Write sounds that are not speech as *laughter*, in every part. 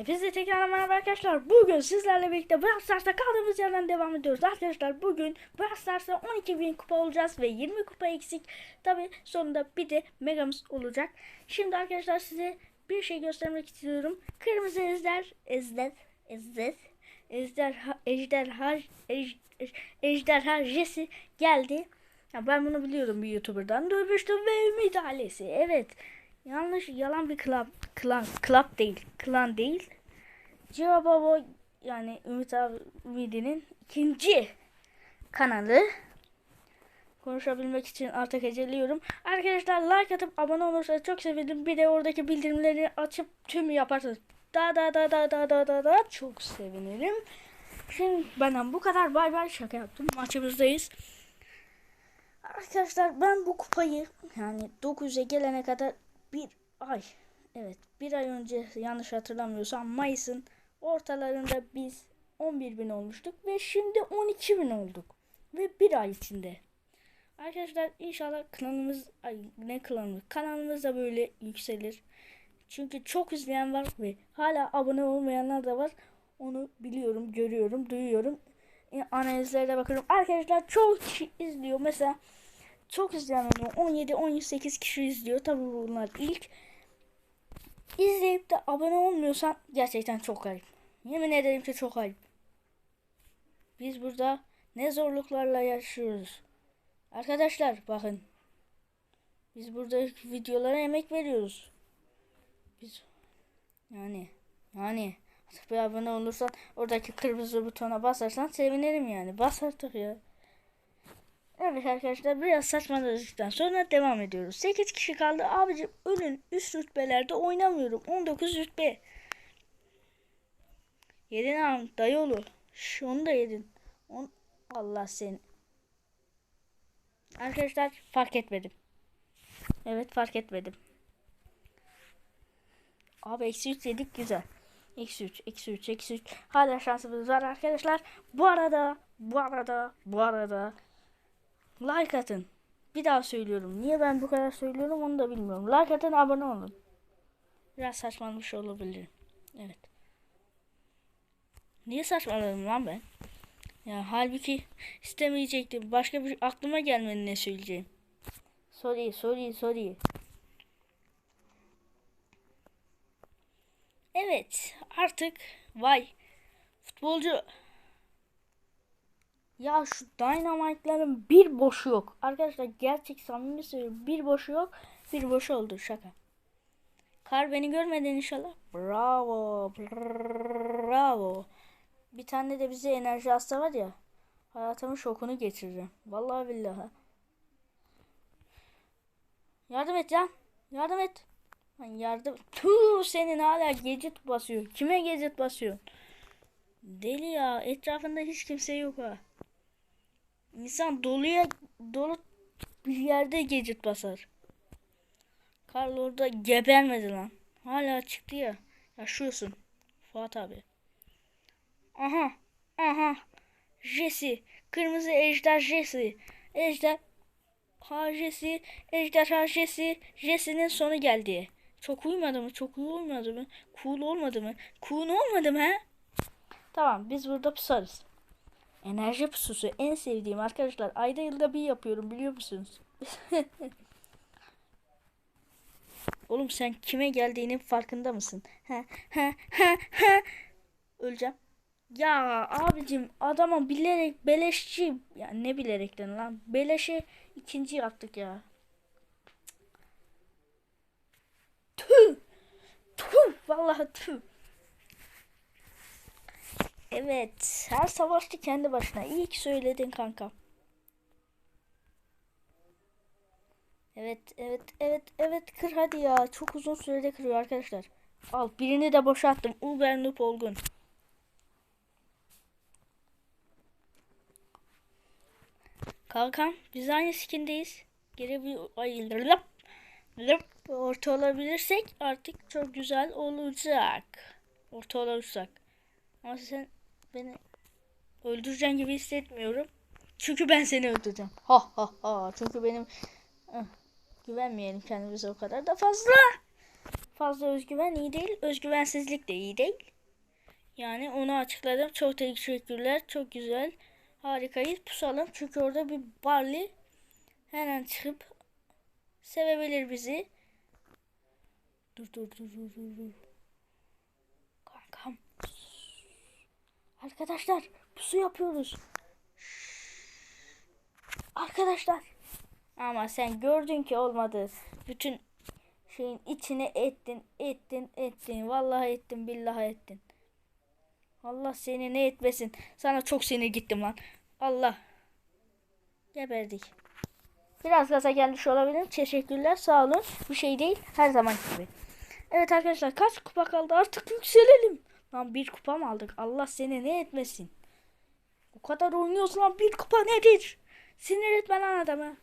Hepinize tekrar merhaba arkadaşlar. Bugün sizlerle birlikte Brawl Stars'ta kaldığımız yerden devam ediyoruz. Arkadaşlar bugün Brawl Stars'ta 12.000 kupa olacağız ve 20 kupa eksik. Tabi sonunda bir de megamız olacak. Şimdi arkadaşlar size bir şey göstermek istiyorum. Kırmızı ejder, ejder, ejder, ejderha, ejderha, ej- ej- ejderha Jesse geldi. Ya ben bunu biliyorum bir YouTuber'dan duymuştum ve müdahalesi. Evet. Yanlış yalan bir club, klan, club değil, klan değil. Cevababo yani Ümit abi Ümidi'nin ikinci kanalı. Konuşabilmek için artık eceliyorum. Arkadaşlar like atıp abone olursanız çok sevinirim. Bir de oradaki bildirimleri açıp tüm yaparsanız da da da da da da da da çok sevinirim. Şimdi benden bu kadar bay bay şaka yaptım. Maçımızdayız. Arkadaşlar ben bu kupayı yani 9'a gelene kadar bir ay evet bir ay önce yanlış hatırlamıyorsam Mayıs'ın ortalarında biz 11 bin olmuştuk ve şimdi 12 bin olduk ve bir ay içinde. Arkadaşlar inşallah klanımız ay ne klanımız kanalımız da böyle yükselir. Çünkü çok izleyen var ve hala abone olmayanlar da var. Onu biliyorum, görüyorum, duyuyorum. E, Analizlere bakıyorum. Arkadaşlar çok kişi izliyor. Mesela çok izleyen oluyor. 17-18 kişi izliyor. Tabii bunlar ilk. İzleyip de abone olmuyorsan gerçekten çok ayıp. Yemin ederim ki çok ayıp. Biz burada ne zorluklarla yaşıyoruz. Arkadaşlar bakın. Biz burada videolara emek veriyoruz. Biz yani yani artık bir abone olursan oradaki kırmızı butona basarsan sevinirim yani. Bas artık ya. Evet arkadaşlar biraz saçmaladıktan sonra devam ediyoruz. 8 kişi kaldı. Abicim önün üst rütbelerde oynamıyorum. 19 rütbe. Yedin abi dayıoğlu. Şunu da yedin. On... Allah seni. Arkadaşlar fark etmedim. Evet fark etmedim. Abi eksi 3 yedik güzel. Eksi 3, eksi 3, eksi 3. Hala şansımız var arkadaşlar. Bu arada, bu arada, bu arada Like atın. Bir daha söylüyorum. Niye ben bu kadar söylüyorum onu da bilmiyorum. Like atın abone olun. Biraz saçmalamış olabilirim. Evet. Niye saçmaladım lan ben? Ya halbuki istemeyecektim. Başka bir aklıma gelmedi ne söyleyeceğim. Sorry, sorry, sorry. Evet, artık vay futbolcu ya şu Dynamite'ların bir boşu yok. Arkadaşlar gerçek samimi söylüyorum. Bir boşu yok. Bir boşu oldu şaka. Kar beni görmeden inşallah. Bravo. Bravo. Bir tane de bize enerji hasta var ya. Hayatımın şokunu geçireceğim. Vallahi billahi. Yardım et ya. Yardım et. Lan yardım. Tuh senin hala gadget basıyor. Kime gadget basıyor? Deli ya. Etrafında hiç kimse yok ha. İnsan doluya dolu bir yerde gadget basar. Karl orada gebermedi lan. Hala çıktı ya. Yaşıyorsun. Fuat abi. Aha. Aha. Jesse. Kırmızı ejder Jesse. Ejder. Ha Jesse. Ejder ha Jesse. Jesse'nin sonu geldi. Çok uymadı mı? Çok iyi olmadı mı? Cool olmadı mı? Cool olmadı mı? Tamam biz burada pusarız. Enerji pususu en sevdiğim arkadaşlar. Ayda yılda bir yapıyorum biliyor musunuz? *laughs* Oğlum sen kime geldiğinin farkında mısın? Ha ha ha ha. Öleceğim. Ya abicim adama bilerek beleşçi ya ne bilerekten lan beleşe ikinci yaptık ya. Tüh. Tüh vallahi tüh. Evet. Her savaşçı kendi başına. İyi ki söyledin kanka. Evet, evet, evet, evet. Kır hadi ya. Çok uzun sürede kırıyor arkadaşlar. Al birini de boşalttım. Uber Noob Olgun. Kalkan biz aynı skindeyiz. Geri bir ay lırlap, lırlap orta olabilirsek artık çok güzel olacak. Orta olursak. Ama sen beni öldüreceğin gibi hissetmiyorum. Çünkü ben seni öldüreceğim. Ha ha ha. Çünkü benim Ah, güvenmeyelim kendimize o kadar da fazla. fazla özgüven iyi değil. Özgüvensizlik de iyi değil. Yani onu açıkladım. Çok teşekkürler. Çok güzel. Harikayız. Pusalım. Çünkü orada bir Barley her an çıkıp sevebilir bizi. Dur dur dur dur dur. dur. Kankam. Arkadaşlar pusu yapıyoruz. Arkadaşlar. Ama sen gördün ki olmadı. Bütün şeyin içine ettin, ettin, ettin. Vallahi ettin, billahi ettin. Allah seni ne etmesin. Sana çok sinir gittim lan. Allah. Geberdik. Biraz gaza gelmiş olabilirim. Teşekkürler. Sağ olun. Bir şey değil. Her zaman gibi. Evet arkadaşlar kaç kupa kaldı? Artık yükselelim. Lan bir kupa mı aldık? Allah seni ne etmesin. O kadar oynuyoruz lan bir kupa nedir? Sinir etme lan adamı.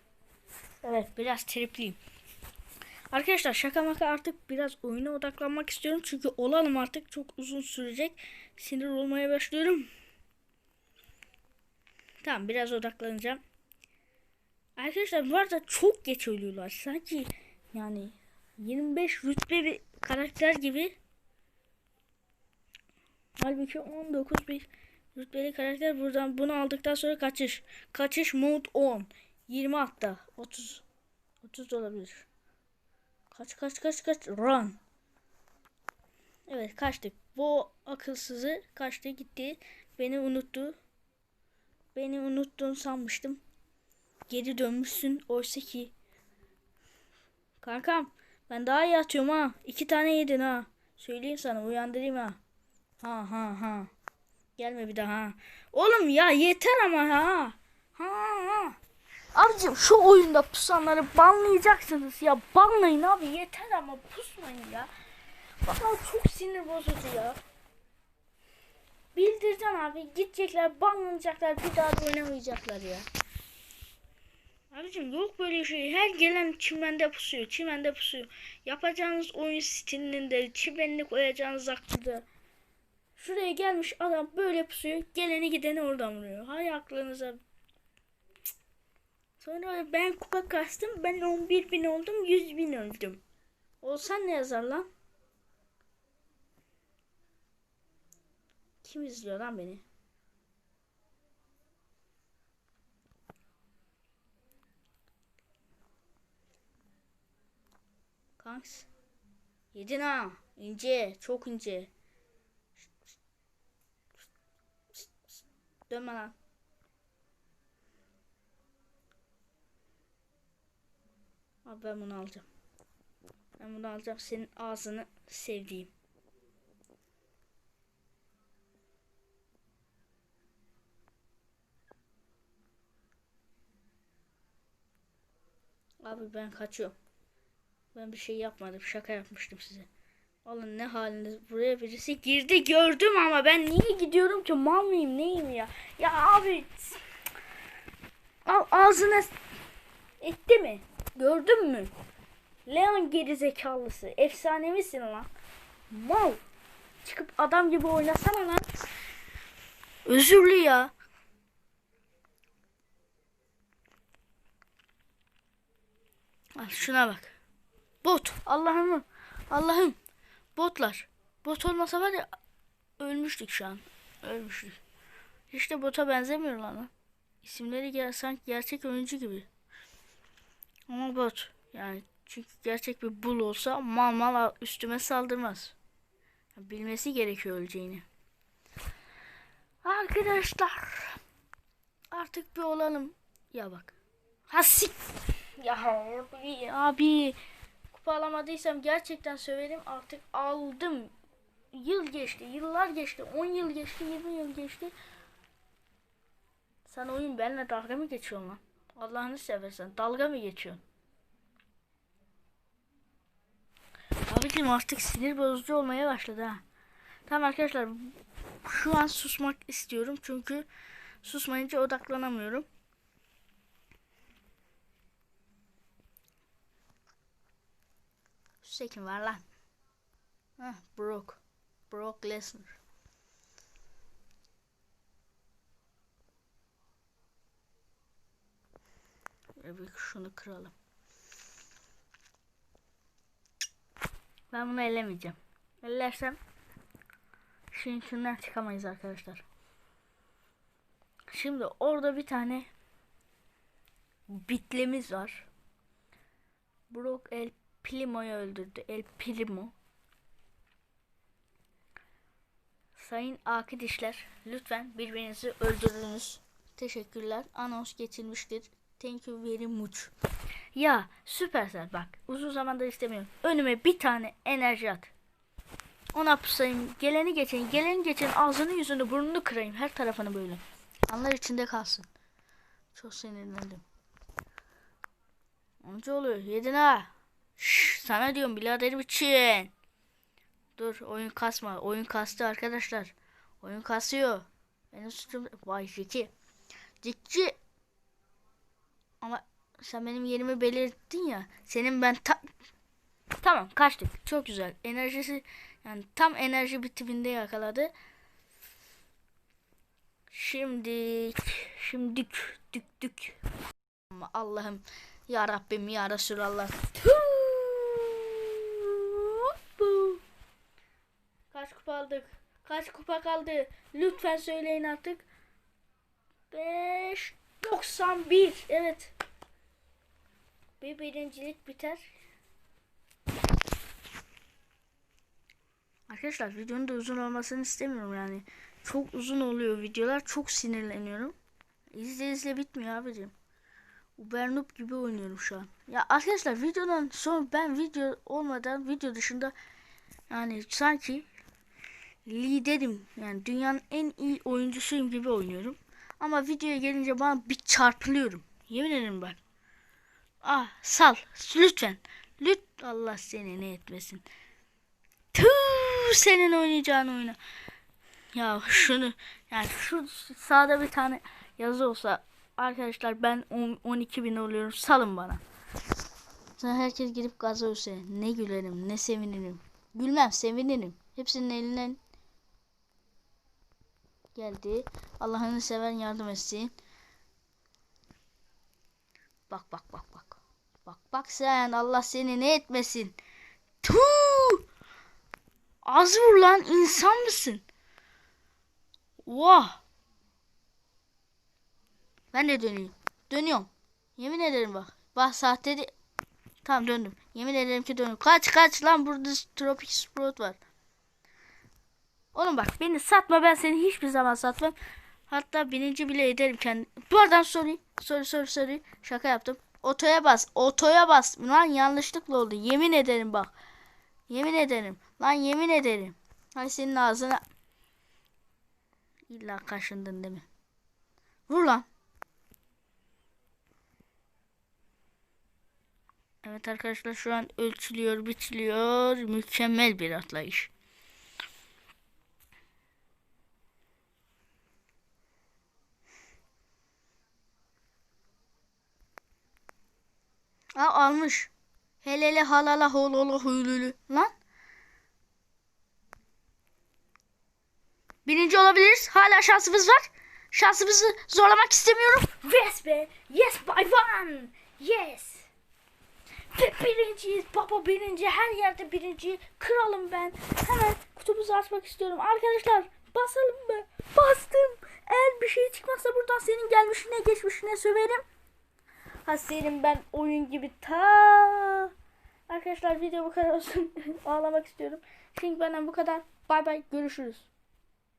Evet biraz tripliyim. Arkadaşlar şaka maka artık biraz oyuna odaklanmak istiyorum. Çünkü olalım artık çok uzun sürecek. Sinir olmaya başlıyorum. Tamam biraz odaklanacağım. Arkadaşlar bu arada çok geç ölüyorlar. Sanki yani 25 rütbeli karakter gibi. Halbuki 19 bir rütbeli karakter buradan bunu aldıktan sonra kaçış. Kaçış mode 10. 20 hatta. 30. 30 da olabilir. Kaç kaç kaç kaç. Run. Evet kaçtık. Bu akılsızı kaçtı gitti. Beni unuttu. Beni unuttuğunu sanmıştım. Geri dönmüşsün. Oysa ki. Kankam ben daha iyi atıyorum ha. İki tane yedin ha. Söyleyeyim sana uyandırayım ha. Ha ha ha. Gelme bir daha ha. Oğlum ya yeter ama ha. Ha ha. Abicim şu oyunda pusanları banlayacaksınız ya. Banlayın abi yeter ama pusmayın ya. Valla çok sinir bozucu ya. Bildireceğim abi. Gidecekler, banlanacaklar. Bir daha da oynamayacaklar ya. Abicim yok böyle şey. Her gelen çimende pusuyor. Çimende pusuyor. Yapacağınız oyun stilinde çimenini koyacağınız aklıda. Şuraya gelmiş adam böyle pusuyor. Geleni gideni oradan vuruyor. Hay aklınıza. Sonra ben kupa kastım. Ben 11 bin oldum. 100 bin öldüm. Olsan ne yazar lan? Kim izliyor lan beni? Kanks. Yedin ha. İnce. Çok ince. Dönme lan. Abi ben bunu alacağım. Ben bunu alacağım. Senin ağzını sevdiğim. Abi ben kaçıyorum. Ben bir şey yapmadım. Şaka yapmıştım size. Oğlum ne haliniz? Buraya birisi girdi gördüm ama ben niye gidiyorum ki? Mal mıyım neyim ya? Ya abi. Al ağzına etti mi? Gördün mü? Leon geri zekalısı. Efsane misin lan? Mal. Çıkıp adam gibi oynasana lan. Özürlü ya. Al şuna bak. Bot. Allah'ım. Allah'ım. Botlar. Bot olmasa var ya ölmüştük şu an. Ölmüştük. İşte bota benzemiyor lan. İsimleri gel sanki gerçek oyuncu gibi. Ama bot. Yani çünkü gerçek bir bul olsa mal mal üstüme saldırmaz. Bilmesi gerekiyor öleceğini. Arkadaşlar. Artık bir olalım. Ya bak. Hasik. Ya abi, abi. Kupa alamadıysam gerçekten söverim. Artık aldım. Yıl geçti. Yıllar geçti. 10 yıl geçti. 20 yıl geçti. Sen oyun benimle dalga mı geçiyorsun lan? Allah'ını seversen. Dalga mı geçiyorsun? Abicim artık sinir bozucu olmaya başladı ha. Tamam arkadaşlar. Şu an susmak istiyorum. Çünkü susmayınca odaklanamıyorum. Üstte kim var lan? Heh, Brock. Brock Lesnar. Bir şunu kıralım. Ben bunu ellemeyeceğim. Ellersem şimdi şundan çıkamayız arkadaşlar. Şimdi orada bir tane bitlemiz var. Brock El Primo'yu öldürdü. El Primo. Sayın arkadaşlar lütfen birbirinizi öldürünüz. Teşekkürler. Anons geçilmiştir. Thank you very much. Ya süpersel bak. Uzun zamandır istemiyorum. Önüme bir tane enerji at. Ona pusayım. Geleni geçen, geleni geçen ağzını yüzünü burnunu kırayım. Her tarafını böyle. Anlar içinde kalsın. Çok sinirlendim. Onca oluyor. Yedin ha. Şşş, sana diyorum biraderim için. Dur oyun kasma. Oyun kastı arkadaşlar. Oyun kasıyor. Benim suçum. Vay Jeki. Cikci. Ama sen benim yerimi belirttin ya. Senin ben ta... Tamam kaçtık. Çok güzel. Enerjisi yani tam enerji bitiminde yakaladı. Şimdi şimdi dük dük. Allah'ım ya Rabbim ya Resulallah. Kaç kupa aldık? Kaç kupa kaldı? Lütfen söyleyin artık. 5 91. Evet. Bir birincilik biter. Arkadaşlar videonun da uzun olmasını istemiyorum yani. Çok uzun oluyor videolar. Çok sinirleniyorum. İzle izle bitmiyor abicim. Uber noob gibi oynuyorum şu an. Ya arkadaşlar videodan sonra ben video olmadan video dışında yani sanki liderim. Yani dünyanın en iyi oyuncusuyum gibi oynuyorum. Ama videoya gelince bana bir çarpılıyorum. Yemin ederim ben. Ah sal lütfen. Lüt Allah seni ne etmesin. Tüh senin oynayacağın oyuna. Ya şunu yani şu sağda bir tane yazı olsa arkadaşlar ben 12 bin oluyorum salın bana. Sonra herkes girip gaza ölse ne gülerim ne sevinirim. Gülmem sevinirim. Hepsinin elinden geldi. Allah'ını seven yardım etsin. Bak bak bak bak. Bak bak sen Allah seni ne etmesin. Tuh! Az vur lan insan mısın? Vah! Ben de döneyim. Dönüyorum. Yemin ederim bak. Bak sahte de... Tamam döndüm. Yemin ederim ki döndüm. Kaç kaç lan burada Tropic Sprout var. Oğlum bak beni satma ben seni hiçbir zaman satmam. Hatta birinci bile ederim kendi. Bu aradan sorry. Sorry sorry sorry. Şaka yaptım. Otoya bas. Otoya bas. Lan yanlışlıkla oldu. Yemin ederim bak. Yemin ederim. Lan yemin ederim. Hay senin ağzına. İlla kaşındın değil mi? Vur lan. Evet arkadaşlar şu an ölçülüyor, biçiliyor. Mükemmel bir atlayış. Almış. Helele halala hololo hulülü. Lan. Birinci olabiliriz. Hala şansımız var. Şansımızı zorlamak istemiyorum. Yes be. Yes by one. Yes. Ve birinciyiz. Baba birinci. Her yerde birinci. Kralım ben. Hemen kutumuzu açmak istiyorum. Arkadaşlar basalım mı? Bastım. Eğer bir şey çıkmazsa buradan senin gelmişine geçmişine söverim. Ha senin ben oyun gibi ta. Arkadaşlar video bu kadar olsun. *laughs* Ağlamak istiyorum. Şimdi benden bu kadar. Bay bay görüşürüz.